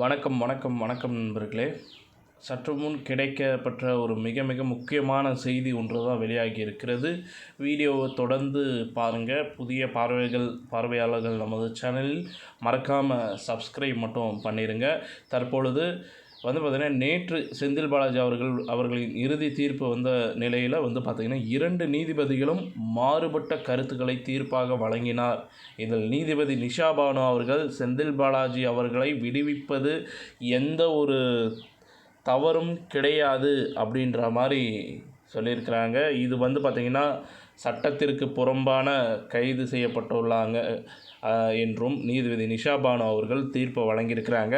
வணக்கம் வணக்கம் வணக்கம் நண்பர்களே. சற்று முன் கிடைக்கப்பெற்ற ஒரு மிக மிக முக்கியமான செய்தி ஒன்று தான் வெளியாகி இருக்கிறது. வீடியோவை தொடர்ந்து பாருங்கள் புதிய பார்வைகள் பார்வையாளர்கள் நமது சேனலில் மறக்காமல் சப்ஸ்கிரைப் மட்டும் பண்ணிடுங்க தற்பொழுது வந்து பார்த்திங்கன்னா நேற்று செந்தில் பாலாஜி அவர்கள் அவர்களின் இறுதி தீர்ப்பு வந்த நிலையில் வந்து பார்த்திங்கன்னா இரண்டு நீதிபதிகளும் மாறுபட்ட கருத்துக்களை தீர்ப்பாக வழங்கினார். இதில் நீதிபதி நிஷா பானு அவர்கள் செந்தில் பாலாஜி அவர்களை விடுவிப்பது எந்த ஒரு தவறும் கிடையாது அப்படின்ற மாதிரி சொல்லியிருக்கிறாங்க. இது வந்து பார்த்திங்கன்னா சட்டத்திற்கு புறம்பான கைது செய்யப்பட்டுள்ளாங்க. என்றும் நீதிபதி நிஷா பானு அவர்கள் தீர்ப்பை வழங்கியிருக்கிறாங்க.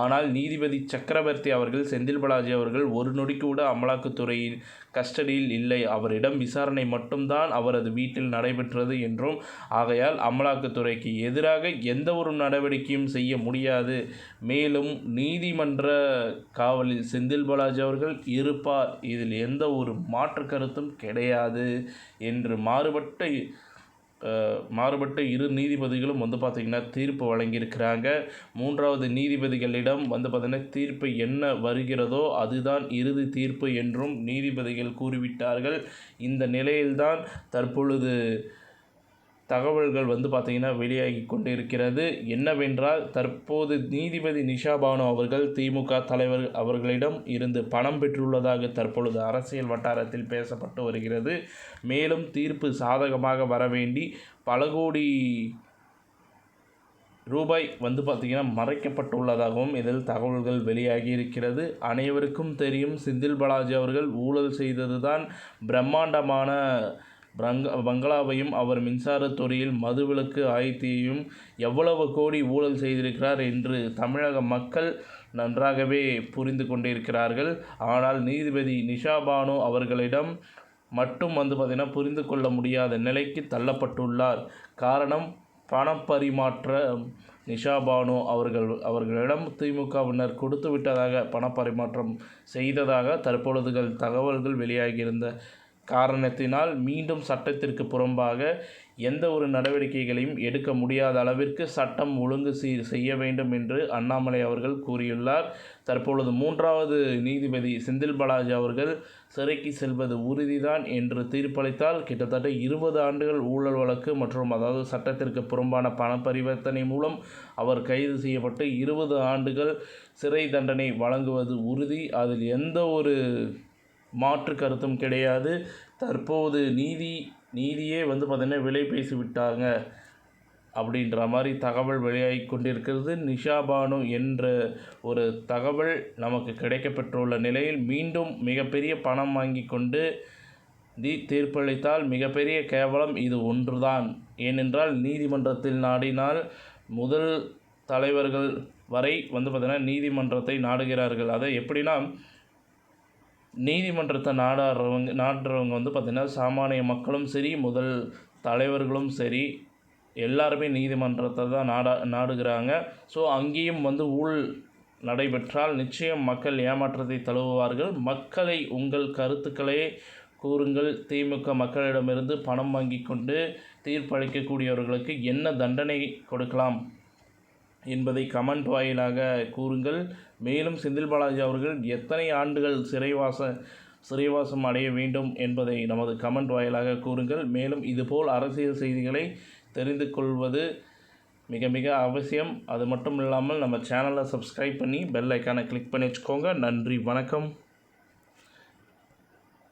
ஆனால் நீதிபதி சக்கரவர்த்தி அவர்கள் செந்தில் பாலாஜி அவர்கள் ஒரு நொடி கூட அமலாக்கத்துறையின் கஸ்டடியில் இல்லை. அவரிடம் விசாரணை மட்டும்தான் அவரது வீட்டில் நடைபெற்றது என்றும் ஆகையால் அமலாக்கத்துறைக்கு எதிராக எந்த ஒரு நடவடிக்கையும் செய்ய முடியாது. மேலும் நீதிமன்ற காவலில் செந்தில் பாலாஜி அவர்கள் இருப்பார். இதில் எந்த ஒரு மாற்று கருத்தும் கிடையாது. என்று மாறுபட்ட மாறுபட்ட இரு நீதிபதிகளும் வந்து பார்த்திங்கன்னா தீர்ப்பு வழங்கியிருக்கிறாங்க. மூன்றாவது நீதிபதிகளிடம் வந்து பார்த்திங்கன்னா தீர்ப்பு என்ன வருகிறதோ அதுதான் இறுதி தீர்ப்பு என்றும் நீதிபதிகள் கூறிவிட்டார்கள். இந்த நிலையில்தான் தற்பொழுது தகவல்கள் வந்து பார்த்திங்கன்னா வெளியாகி கொண்டிருக்கிறது. என்னவென்றால் தற்போது நீதிபதி நிஷா பானு அவர்கள் திமுக தலைவர் அவர்களிடம் இருந்து பணம் பெற்றுள்ளதாக தற்பொழுது அரசியல் வட்டாரத்தில் பேசப்பட்டு வருகிறது. மேலும் தீர்ப்பு சாதகமாக வர வேண்டி பல கோடி ரூபாய் வந்து பார்த்திங்கன்னா மறைக்கப்பட்டுள்ளதாகவும் இதில் தகவல்கள் வெளியாகி இருக்கிறது. அனைவருக்கும் தெரியும் செந்தில் பாலாஜி அவர்கள் ஊழல் செய்தது தான் பிரம்மாண்டமான பங்க பங்களாவையும் அவர் மின்சாரத்துறையில் மதுவிலக்கு ஆயத்தையும் எவ்வளவு கோடி ஊழல் செய்திருக்கிறார் என்று தமிழக மக்கள் நன்றாகவே புரிந்து கொண்டிருக்கிறார்கள். ஆனால் நீதிபதி நிஷா பானு அவர்களிடம் மட்டும் வந்து பார்த்திங்கன்னா புரிந்து கொள்ள முடியாத நிலைக்கு தள்ளப்பட்டுள்ளார். காரணம் பணப்பரிமாற்ற நிஷா பானு அவர்கள் அவர்களிடம் திமுகவினர் கொடுத்து விட்டதாக பணப்பரிமாற்றம் செய்ததாக தற்பொழுதுகள் தகவல்கள் வெளியாகியிருந்த காரணத்தினால் மீண்டும் சட்டத்திற்கு புறம்பாக எந்த ஒரு நடவடிக்கைகளையும் எடுக்க முடியாத அளவிற்கு சட்டம் ஒழுங்கு செய்ய வேண்டும் என்று அண்ணாமலை அவர்கள் கூறியுள்ளார். தற்பொழுது மூன்றாவது நீதிபதி செந்தில் பாலாஜி அவர்கள் சிறைக்கு செல்வது உறுதிதான் என்று தீர்ப்பளித்தால் கிட்டத்தட்ட இருபது ஆண்டுகள் ஊழல் வழக்கு மற்றும் அதாவது சட்டத்திற்கு புறம்பான பண பரிவர்த்தனை மூலம் அவர் கைது செய்யப்பட்டு இருபது ஆண்டுகள் சிறை தண்டனை வழங்குவது உறுதி. அதில் எந்த ஒரு மாற்று கருத்தும் கிடையாது. தற்போது நீதி நீதியே வந்து பார்த்திங்கன்னா விலை பேசி விட்டாங்க அப்படின்ற மாதிரி தகவல் வெளியாகி கொண்டிருக்கிறது. நிஷா பானு என்ற ஒரு தகவல் நமக்கு கிடைக்கப்பெற்றுள்ள நிலையில் மீண்டும் மிகப்பெரிய பணம் வாங்கி கொண்டு தி தீர்ப்பளித்தால் மிகப்பெரிய கேவலம் இது ஒன்றுதான். ஏனென்றால் நீதிமன்றத்தில் நாடினால் முதல் தலைவர்கள் வரை வந்து பார்த்திங்கன்னா நீதிமன்றத்தை நாடுகிறார்கள். அதை எப்படின்னா நீதிமன்றத்தை நாடாடுறவங்க நாடுறவங்க வந்து பார்த்திங்கன்னா சாமானிய மக்களும் சரி முதல் தலைவர்களும் சரி எல்லாருமே நீதிமன்றத்தை தான் நாடா நாடுகிறாங்க. ஸோ அங்கேயும் வந்து ஊழல் நடைபெற்றால் நிச்சயம் மக்கள் ஏமாற்றத்தை தழுவுவார்கள். மக்களை உங்கள் கருத்துக்களை கூறுங்கள். திமுக மக்களிடமிருந்து பணம் வாங்கி கொண்டு தீர்ப்பளிக்கக்கூடியவர்களுக்கு என்ன தண்டனை கொடுக்கலாம்? என்பதை கமெண்ட் வாயிலாக கூறுங்கள். மேலும் செந்தில் பாலாஜி அவர்கள் எத்தனை ஆண்டுகள் சிறைவாச சிறைவாசம் அடைய வேண்டும் என்பதை நமது கமெண்ட் வாயிலாக கூறுங்கள். மேலும் இதுபோல் அரசியல் செய்திகளை தெரிந்து கொள்வது மிக மிக அவசியம். அது மட்டும் இல்லாமல் நம்ம சேனலை சப்ஸ்கிரைப் பண்ணி பெல் ஐக்கானை கிளிக் பண்ணி வச்சுக்கோங்க. நன்றி வணக்கம்.